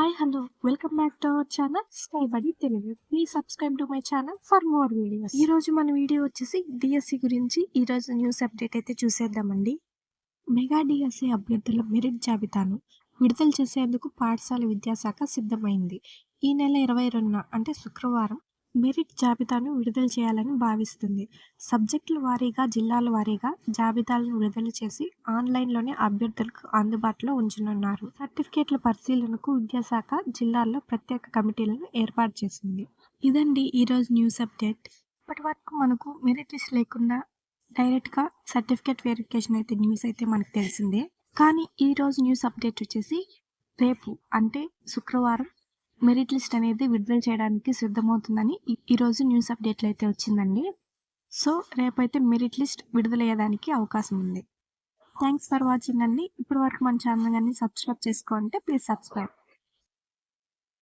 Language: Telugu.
Hi hello welcome back to our channel sky Badi Telugu please subscribe to my channel for more videos ఈ రోజు మన వీడియో వచ్చేసి డిఎస్సి గురించి ఈ రోజు న్యూస్ అప్డేట్ అయితే చూసేద్దామండి. మెగా డిఎస్సి అభ్యర్థుల మెరిట్ జాబితాను విడుదల చేసేందుకు పాఠశాల విద్యాశాఖ సిద్ధమైంది. ఈ నెల ఇరవై రెండున అంటే శుక్రవారం మెరిట్ జాబితాను విడుదల చేయాలని భావిస్తుంది. సబ్జెక్టుల వారీగా జిల్లాల వారీగా జాబితాలను విడుదల చేసి ఆన్లైన్లోనే అభ్యర్థులకు అందుబాటులో ఉంచనున్నారు. సర్టిఫికేట్ల పరిశీలనకు విద్యాశాఖ జిల్లాల్లో ప్రత్యేక కమిటీలను ఏర్పాటు చేసింది. ఇదండి ఈరోజు న్యూస్ అప్డేట్. ఇప్పటి వరకు మనకు మెరిట్ లిస్ట్ లేకుండా డైరెక్ట్గా సర్టిఫికేట్ వెరిఫికేషన్ అయితే న్యూస్ అయితే మనకు తెలిసిందే. కానీ ఈ రోజు న్యూస్ అప్డేట్ వచ్చేసి రేపు అంటే శుక్రవారం మెరిట్ లిస్ట్ అనేది విడుదల చేయడానికి సిద్ధమవుతుందని ఈ- ఈరోజు న్యూస్ అప్డేట్లు అయితే వచ్చిందండి. సో రేపైతే మెరిట్ లిస్ట్ విడుదలయ్యేదానికి అవకాశం ఉంది. థ్యాంక్స్ ఫర్ వాచింగ్ అండి. ఇప్పటి వరకు మన ఛానల్ కానీ సబ్స్క్రైబ్ చేసుకోంటే ప్లీజ్ సబ్స్క్రైబ్.